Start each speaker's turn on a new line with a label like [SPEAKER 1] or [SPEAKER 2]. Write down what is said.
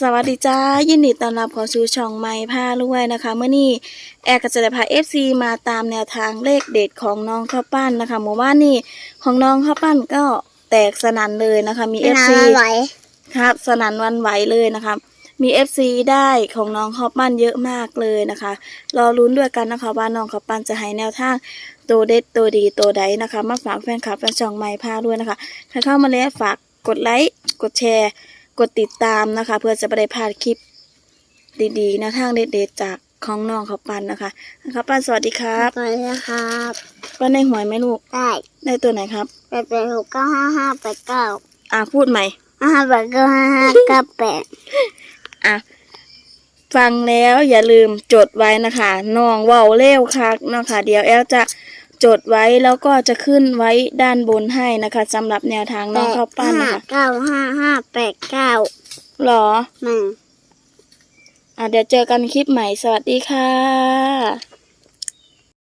[SPEAKER 1] สวัสดีจ้ายินดีต้อนรับเข้าสู่ช่องไม้ผ้ารวยนะคะเมื่อนี้แอร์ก็จะได้พา FC มาตามแนวทางเลขเด็ดของน้องข้าวปั้นนะคะเมื่อวานนี้ของน้องข้าวปั้นก็แตกสนั่นเลยนะคะมี FC
[SPEAKER 2] ไหว
[SPEAKER 1] ครับ สนั่นหวันไหวเลยนะคะมี FC ได้ของน้องข้าวปั้นเยอะมากเลยนะคะรอลุ้นด้วยกันนะคะว่าน้องข้าวปั้นจะให้แนวทางตัวเด็ดตัวดีตัวใดนะคะมาฝากแฟนคลับแฟนช่องไม้ผ้าด้วยนะคะใครเข้ามาแล้วฝากกดไลค์กดแชร์ กดติดตามนะคะ เพื่อจะไม่ได้พลาดคลิปดีๆแนวทางเด็ดๆจากของน้องข้าวปั้นนะคะนะครับปั้นสวัสดีครับ
[SPEAKER 2] ไปนะครับ
[SPEAKER 1] ปั้นได้หวยไหมลูก
[SPEAKER 2] ได้
[SPEAKER 1] ได้ตัวไหนครับ
[SPEAKER 2] แปดแปดหกเก้าห้าห้าแปดเก้า
[SPEAKER 1] อะพูดใหม่
[SPEAKER 2] ห้าแปดเก้าห้าห้าเก้าแปด
[SPEAKER 1] อะฟังแล้วอย่าลืมจดไว้นะคะน้องเว้าเร็วคักนะคะเดี๋ยวแอลจะ จดไว้แล้วก็จะขึ้นไว้ด้านบนให้นะคะสำหรับแนวทางน้องข้าวปั้น
[SPEAKER 2] ห้า
[SPEAKER 1] นะคะ
[SPEAKER 2] เก้าห้าห้าแปดเก้า
[SPEAKER 1] หรอ
[SPEAKER 2] หนึ่ง
[SPEAKER 1] อะเดี๋ยวเจอกันคลิปใหม่สวัสดีค่ะ